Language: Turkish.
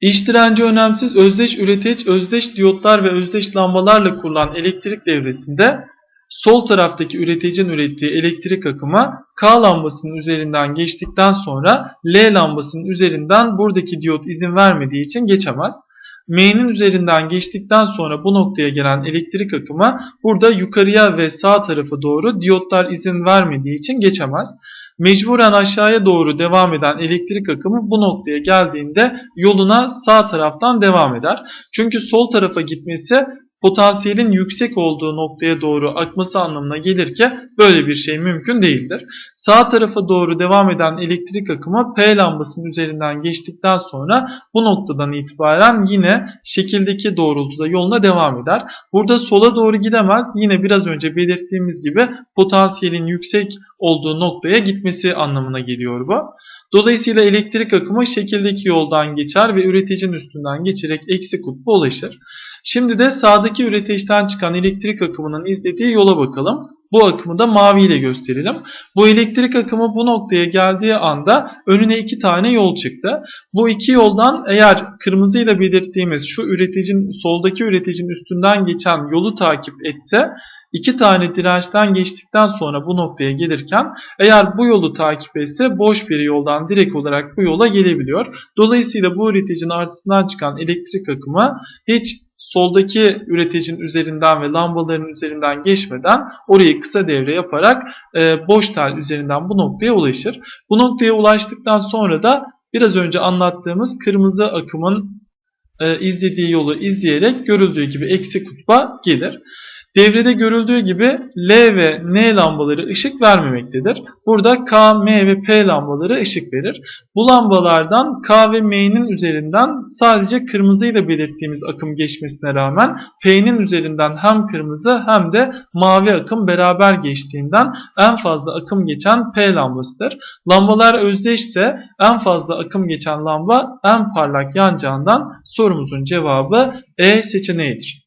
İç direnci önemsiz özdeş üreteç, özdeş diyotlar ve özdeş lambalarla kurulan elektrik devresinde sol taraftaki üreticinin ürettiği elektrik akımı K lambasının üzerinden geçtikten sonra L lambasının üzerinden buradaki diyot izin vermediği için geçemez. M'nin üzerinden geçtikten sonra bu noktaya gelen elektrik akımı burada yukarıya ve sağ tarafa doğru diyotlar izin vermediği için geçemez. Mecburen aşağıya doğru devam eden elektrik akımı bu noktaya geldiğinde yoluna sağ taraftan devam eder. Çünkü sol tarafa gitmesi potansiyelin yüksek olduğu noktaya doğru akması anlamına gelir ki böyle bir şey mümkün değildir. Sağ tarafa doğru devam eden elektrik akımı P lambasının üzerinden geçtikten sonra bu noktadan itibaren yine şekildeki doğrultuda yoluna devam eder. Burada sola doğru gidemez. Yine biraz önce belirttiğimiz gibi potansiyelin yüksek olduğu noktaya gitmesi anlamına geliyor bu. Dolayısıyla elektrik akımı şekildeki yoldan geçer ve üreticinin üstünden geçerek eksi kutba ulaşır. Şimdi de sağdaki üreticiden çıkan elektrik akımının izlediği yola bakalım. Bu akımı da mavi ile gösterelim. Bu elektrik akımı bu noktaya geldiği anda önüne iki tane yol çıktı. Bu iki yoldan eğer kırmızıyla belirttiğimiz şu üreticinin soldaki üreticinin üstünden geçen yolu takip etse iki tane dirençten geçtikten sonra bu noktaya gelirken eğer bu yolu takip etse boş bir yoldan direkt olarak bu yola gelebiliyor. Dolayısıyla bu üreticinin artısından çıkan elektrik akımı hiç soldaki üreticinin üzerinden ve lambaların üzerinden geçmeden orayı kısa devre yaparak e, boş tel üzerinden bu noktaya ulaşır. Bu noktaya ulaştıktan sonra da biraz önce anlattığımız kırmızı akımın e, izlediği yolu izleyerek görüldüğü gibi eksi kutba gelir. Devrede görüldüğü gibi L ve N lambaları ışık vermemektedir. Burada K, M ve P lambaları ışık verir. Bu lambalardan K ve M'nin üzerinden sadece kırmızıyla belirttiğimiz akım geçmesine rağmen P'nin üzerinden hem kırmızı hem de mavi akım beraber geçtiğinden en fazla akım geçen P lambasıdır. Lambalar özdeşse en fazla akım geçen lamba en parlak yanacağından sorumuzun cevabı E seçeneğidir.